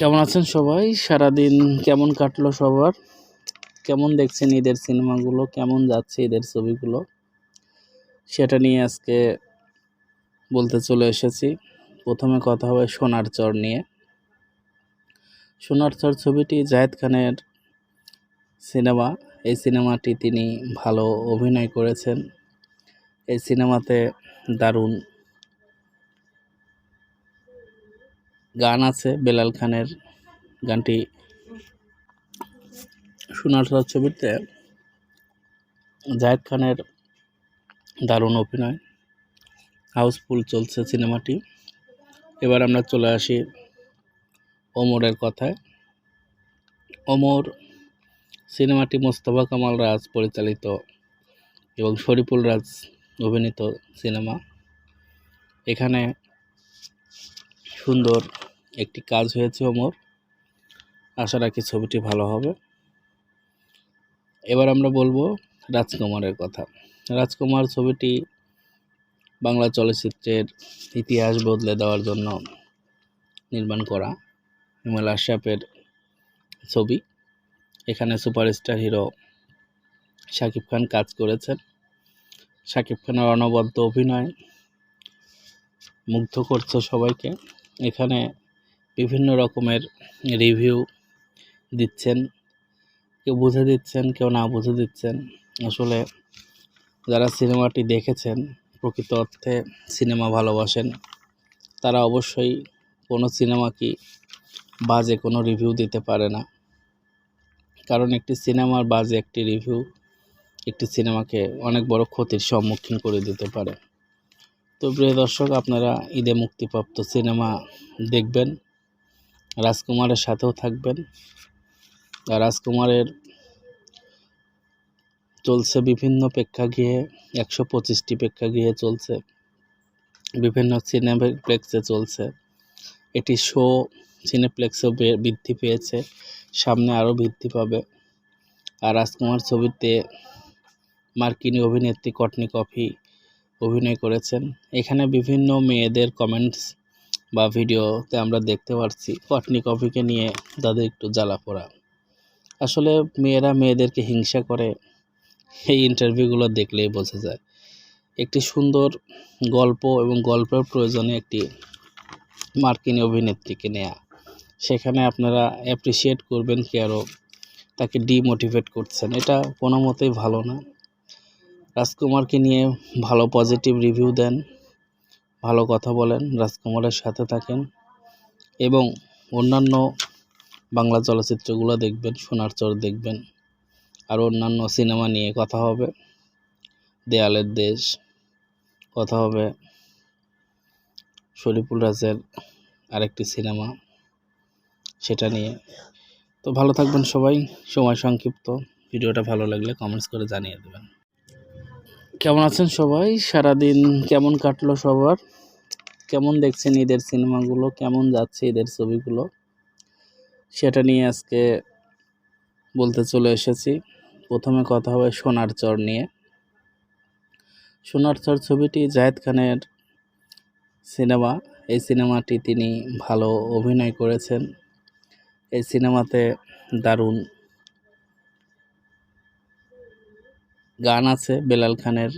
কেমন আছেন সবাই? সারাদিন কেমন কাটলো সবার? কেমন দেখছেন ঈদের সিনেমাগুলো? কেমন যাচ্ছে ঈদের ছবিগুলো? সেটা নিয়ে আজকে বলতে চলে এসেছি। প্রথমে কথা হবে সোনার চর নিয়ে। সোনার চর ছবিটি জায়েদ খানের সিনেমা। এই সিনেমাটি তিনি ভালো অভিনয় করেছেন। এই সিনেমাতে দারুণ গান আছে বেলাল খানের গানটি সোনার ছবিতে জায়েদ খানের দারুণ অভিনয়, হাউসফুল চলছে সিনেমাটি। এবার আমরা চলে আসি ওমরের কথায়। ওমর সিনেমাটি মোস্তফা কামাল রাজ পরিচালিত এবং শরীফুল রাজ অভিনীত সিনেমা। এখানে সুন্দর একটি কাজ হয়েছে ওমর। আশা রাখি ছবিটি ভালো হবে। এবার আমরা বলব রাজকুমারের কথা। রাজকুমার ছবিটি বাংলা চলচ্চিত্রের ইতিহাস বদলে দেওয়ার জন্য নির্মাণ করা হিমাল আশরাফের ছবি। এখানে সুপারস্টার হিরো শাকিব খান কাজ করেছেন। শাকিব খানের অনবদ্য অভিনয় মুগ্ধ করছে সবাইকে। এখানে বিভিন্ন রকমের রিভিউ দিচ্ছেন। কেউ বুঝে দিচ্ছেন, কেউ না বুঝে দিচ্ছেন। আসলে যারা সিনেমাটি দেখেছেন, প্রকৃত অর্থে সিনেমা ভালোবাসেন, তারা অবশ্যই কোনো সিনেমাকে বাজে কোনো রিভিউ দিতে পারে না। কারণ একটি সিনেমার বাজে একটি রিভিউ একটি সিনেমাকে অনেক বড় ক্ষতির সম্মুখীন করে দিতে পারে। তো প্রিয় দর্শক, আপনারা ঈদে মুক্তিপ্রাপ্ত সিনেমা দেখবেন। রাজকুমারের সাথেও থাকবেন। রাজকুমারের চলছে বিভিন্ন প্রেক্ষাগৃহে, একশো পঁচিশটি প্রেক্ষাগৃহে চলছে। বিভিন্ন সিনেপ্লেক্সে চলছে। এটি শো সিনেপ্লেক্সেও বৃদ্ধি পেয়েছে, সামনে আরও বৃদ্ধি পাবে। আর রাজকুমার ছবিতে মার্কিনী অভিনেত্রী কটনি কফি অভিনয় করেছেন। এখানে বিভিন্ন মেয়েদের কমেন্টস বা ভিডিওতে আমরা দেখতে পাচ্ছি কটনি কফিকে নিয়ে তাদের একটু জ্বালা পোড়া। আসলে মেয়েরা মেয়েদেরকে হিংসা করে, এই ইন্টারভিউগুলো দেখলেই বোঝা যায়। একটি সুন্দর গল্প এবং গল্পের প্রয়োজনে একটি মার্কিন অভিনেত্রীকে নেয়া। সেখানে আপনারা অ্যাপ্রিসিয়েট করবেন কি আরও তাকে ডিমোটিভেট করছেন। এটা কোনো মতেই ভালো না। রাজকুমারকে নিয়ে ভালো পজিটিভ রিভিউ দেন। ভালো কথা বলেন, রাজকুমারের সাথে থাকেন এবং অন্যান্য বাংলা চলচ্চিত্রগুলো দেখবেন, সোনার চর দেখবেন। আর অন্যান্য সিনেমা নিয়ে কথা হবে, দেয়ালের দেশ, কথা হবে শরীফুল রাজের আরেকটি সিনেমা, সেটা নিয়ে। তো ভালো থাকবেন সবাই, সময় সংক্ষিপ্ত। ভিডিওটা ভালো লাগলে কমেন্টস করে জানিয়ে দেবেন। কেমন আছেন সবাই? সারাদিন কেমন কাটলো সবার? কেমন দেখছেন ঈদের সিনেমাগুলো? কেমন যাচ্ছে ঈদের ছবিগুলো? সেটা নিয়ে আজকে বলতে চলে এসেছি। প্রথমে কথা হবে সোনার চর নিয়ে। সোনার চর ছবিটি জায়েদ খানের সিনেমা। এই সিনেমাটি তিনি ভালো অভিনয় করেছেন। এই সিনেমাতে দারুণ গান আছে বেলাল খানের।